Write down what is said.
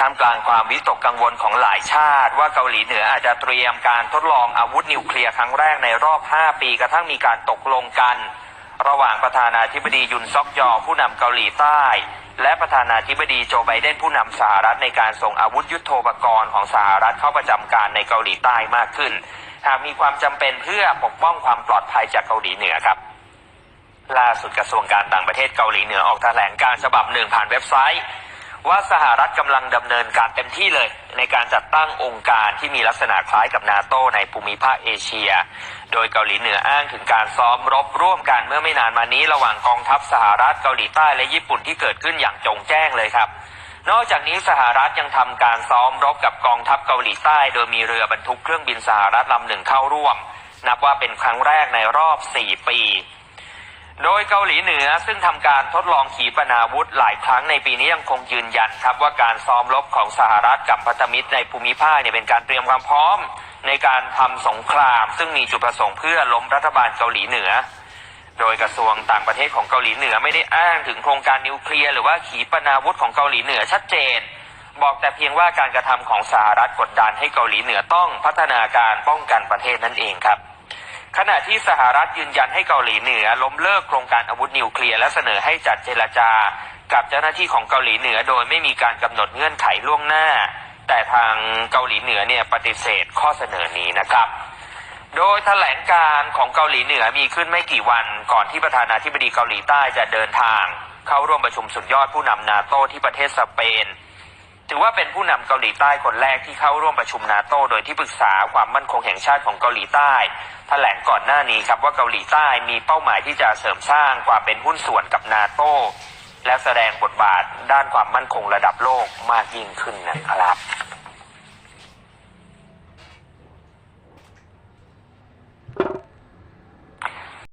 ท่ามกลางความวิตกกังวลของหลายชาติ ว่าเกาหลีเหนืออาจจะเตรียมการทดลองอาวุธนิวเคลียร์ครั้งแรกในรอบ 5 ปีกระทั่งมีการตกลงกัน ระหว่างประธานาธิบดียุนซอกยอผู้นำเกาหลีใต้ และประธานาธิบดีโจไบเดนผู้นำสหรัฐในการส่งอาวุธยุโทโธปกรณ์ของสหรัฐเข้าประจำการในเกาหลีใต้มากขึ้น หากมีความจำเป็นเพื่อปกป้องความปลอดภัยจากเกาหลีเหนือครับล่าสุดกระทรวงการต่างประเทศเกาหลีเหนือออกแถลงการฉบับหนึ่งผ่านเว็บไซต์ ว่าสหรัฐกำลังดำเนินการเต็มที่เลย ในการจัดตั้งองค์การที่มีลักษณะคล้ายกับนาโตในภูมิภาคเอเชีย โดยเกาหลีเหนืออ้างถึงการซ้อมรบร่วมกันเมื่อไม่นานมานี้ ระหว่างกองทัพสหรัฐเกาหลีใต้และญี่ปุ่นที่เกิดขึ้นอย่างจงแจ้งเลยครับ นอกจากนี้สหรัฐยังทำการซ้อมรบกับกองทัพเกาหลีใต้ โดยมีเรือบรรทุกเครื่องบินสหรัฐลำหนึ่งเข้าร่วม นับว่าเป็นครั้งแรกในรอบ 4 ปี โดยเกาหลีเหนือซึ่งทำการทดลองขีปนาวุธหลายครั้งในปีนี้ยังคงยืนยันครับว่าการซ้อมรบของสหรัฐกับพันธมิตรในภูมิภาคเนี่ยเป็นการเตรียมความพร้อม ในการทำสงคราม ซึ่งมีจุดประสงค์เพื่อล้มรัฐบาลเกาหลีเหนือ โดยกระทรวงต่างประเทศของเกาหลีเหนือไม่ได้อ้างถึงโครงการนิวเคลียร์หรือว่าขีปนาวุธของเกาหลีเหนือชัดเจน บอกแต่เพียงว่าการกระทำของสหรัฐกดดันให้เกาหลีเหนือต้องพัฒนาการป้องกันประเทศนั่นเองครับ ขณะที่สหรัฐยืนยันให้เกาหลีเหนือ ล้มเลิกโครงการอาวุธนิวเคลียร์และเสนอให้จัดเจรจา กับเจ้าหน้าที่ของเกาหลีเหนือโดยไม่มีการกำหนดเงื่อนไขล่วงหน้า แต่ทางเกาหลีเหนือเนี่ยปฏิเสธข้อเสนอนี้นะครับโดยแถลงการของเกาหลีเหนือมีขึ้นไม่กี่วัน ก่อนที่ประธานาธิบดีเกาหลีใต้จะเดินทาง เข้าร่วมประชุมสุดยอดผู้นำนาโตที่ประเทศสเปน ถือว่าเป็นผู้นำเกาหลีใต้คนแรกที่เข้าร่วมประชุมนาโตโดยที่ปรึกษาความมั่นคงแห่งชาติของเกาหลีใต้แถลงก่อนหน้านี้ครับว่าเกาหลีใต้มีเป้าหมายที่จะเสริมสร้างความเป็นหุ้นส่วนกับนาโตและแสดงบทบาทด้านความมั่นคงระดับโลกมากยิ่งขึ้นนะครับ